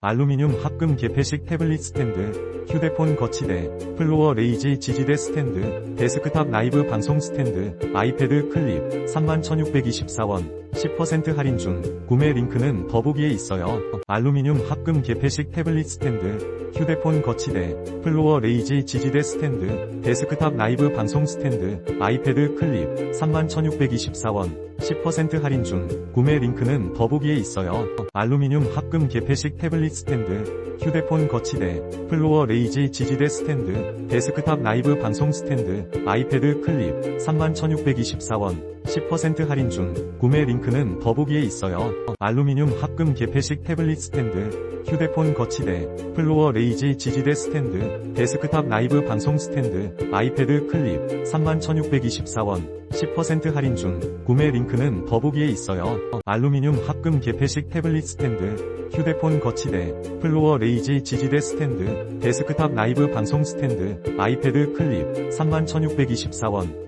알루미늄 합금 개폐식 태블릿 스탠드, 휴대폰 거치대, 플로어 레이지 지지대 스탠드, 데스크탑 라이브 방송 스탠드, 아이패드 클립, 31,624원, 10% 할인 중, 구매 링크는 더보기에 있어요. 알루미늄 합금 개폐식 태블릿 스탠드, 휴대폰 거치대, 플로어 레이지 지지대 스탠드, 데스크탑 라이브 방송 스탠드, 아이패드 클립, 31,624원, 10% 할인 중, 구매 링크는 더보기에 있어요. 알루미늄 합금 개폐식 태블릿 스탠드, 휴대폰 거치대, 플로어 레이지 지지대 스탠드, 데스크탑 라이브 방송 스탠드, 아이패드 클립, 31,624원, 10% 할인 중, 구매 링크는 더보기에 있어요. 알루미늄 합금 개폐식 태블릿 스탠드, 휴대폰 거치대, 플로어 레이지 지지대 스탠드, 데스크탑 라이브 방송 스탠드, 아이패드 클립, 31,624원, 10% 할인 중, 구매 링크는 더보기에 있어요. 알루미늄 합금 개폐식 태블릿 스탠드, 휴대폰 거치대, 플로어 레이지 지지대 스탠드, 데스크탑 라이브 방송 스탠드, 아이패드 클립, 31,624원,